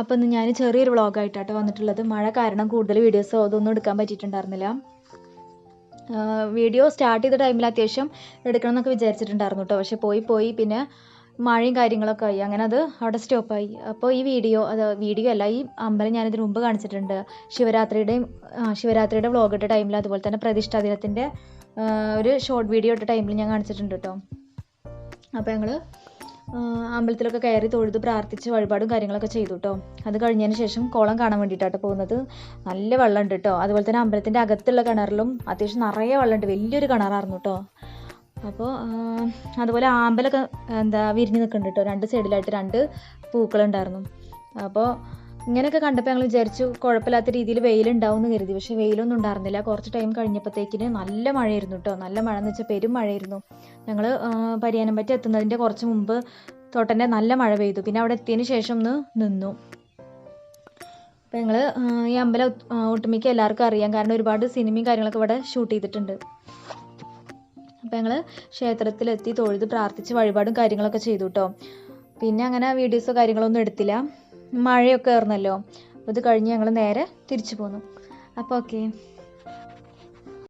അപ്പോൾ ഇന്ന് ഞാൻ ചെറിയൊരു വ്ളോഗായിട്ടാട്ടോ വന്നിട്ടുള്ളത്. മഴ കാരണം കൂടുതൽ വീഡിയോസോ അതൊന്നും എടുക്കാൻ പറ്റിയിട്ടുണ്ടായിരുന്നില്ല. വീഡിയോ സ്റ്റാർട്ട് ചെയ്ത ടൈമിൽ അത്യാവശ്യം എടുക്കണം എന്നൊക്കെ വിചാരിച്ചിട്ടുണ്ടായിരുന്നു കേട്ടോ പക്ഷെ പോയി പോയി പിന്നെ മഴയും കാര്യങ്ങളൊക്കെ ആയി. അങ്ങനെ അത് അവിടെ സ്റ്റോപ്പായി അപ്പോൾ ഈ വീഡിയോ അത് വീഡിയോ അല്ല ഈ അമ്പലം ഞാനിതിന് മുമ്പ് കാണിച്ചിട്ടുണ്ട്. ശിവരാത്രിയുടെയും ശിവരാത്രിയുടെ വ്ളോഗ് ഇട്ട ടൈമിൽ അതുപോലെ തന്നെ പ്രതിഷ്ഠാ ദിനത്തിന്റെ ഒരു ഷോർട്ട് വീഡിയോ ഇട്ട ടൈമിൽ ഞാൻ കാണിച്ചിട്ടുണ്ട് കേട്ടോ അപ്പോൾ ഞങ്ങൾ അമ്പലത്തിലൊക്കെ കയറി തൊഴുത് പ്രാർത്ഥിച്ച് വഴിപാടും കാര്യങ്ങളൊക്കെ ചെയ്തു കേട്ടോ അത് കഴിഞ്ഞതിന് ശേഷം കുളം കാണാൻ വേണ്ടിയിട്ടാട്ടോ പോകുന്നത്. നല്ല വെള്ളമുണ്ട് കേട്ടോ അതുപോലെ തന്നെ അമ്പലത്തിന്റെ അകത്തുള്ള കിണറിലും അത്യാവശ്യം നിറയെ വെള്ളമുണ്ട്. വലിയൊരു കിണറായിരുന്നു കേട്ടോ അപ്പോൾ അതുപോലെ ആമ്പലൊക്കെ എന്താ വിരിഞ്ഞ് നിൽക്കുന്നുണ്ട് കേട്ടോ രണ്ട് സൈഡിലായിട്ട് രണ്ട് പൂക്കളുണ്ടായിരുന്നു. അപ്പോൾ ഇങ്ങനെയൊക്കെ കണ്ടപ്പോൾ ഞങ്ങൾ വിചാരിച്ചു കുഴപ്പമില്ലാത്ത രീതിയിൽ വെയിലുണ്ടാവും എന്ന് കരുതി. പക്ഷേ വെയിലൊന്നും ഉണ്ടായിരുന്നില്ല. കുറച്ച് ടൈം കഴിഞ്ഞപ്പോഴത്തേക്കിന് നല്ല മഴയായിരുന്നു കേട്ടോ നല്ല മഴ എന്ന് വെച്ചാൽ പെരും മഴയായിരുന്നു. ഞങ്ങൾ പറ്റി എത്തുന്നതിന്റെ കുറച്ച് മുമ്പ് തോട്ടന്റെ നല്ല മഴ പെയ്തു. പിന്നെ അവിടെ എത്തിയതിന് ശേഷം ഒന്ന് നിന്നു. അപ്പം ഞങ്ങൾ ഈ അമ്പലം ഒട്ട്- ഒട്ടുമിക്ക എല്ലാവർക്കും അറിയാം. കാരണം ഒരുപാട് സിനിമയും കാര്യങ്ങളൊക്കെ ഇവിടെ ഷൂട്ട് ചെയ്തിട്ടുണ്ട്. അപ്പം ഞങ്ങൾ ക്ഷേത്രത്തിലെത്തി തൊഴുത് പ്രാർത്ഥിച്ച് വഴിപാടും കാര്യങ്ങളൊക്കെ ചെയ്തു കേട്ടോ പിന്നെ അങ്ങനെ വീഡിയോസോ കാര്യങ്ങളൊന്നും എടുത്തില്ല. മഴയൊക്കെ ഇറന്നല്ലോ അപ്പോൾ ഇത് കഴിഞ്ഞ് ഞങ്ങൾ നേരെ തിരിച്ചു പോന്നു. അപ്പോൾ ഓക്കെ.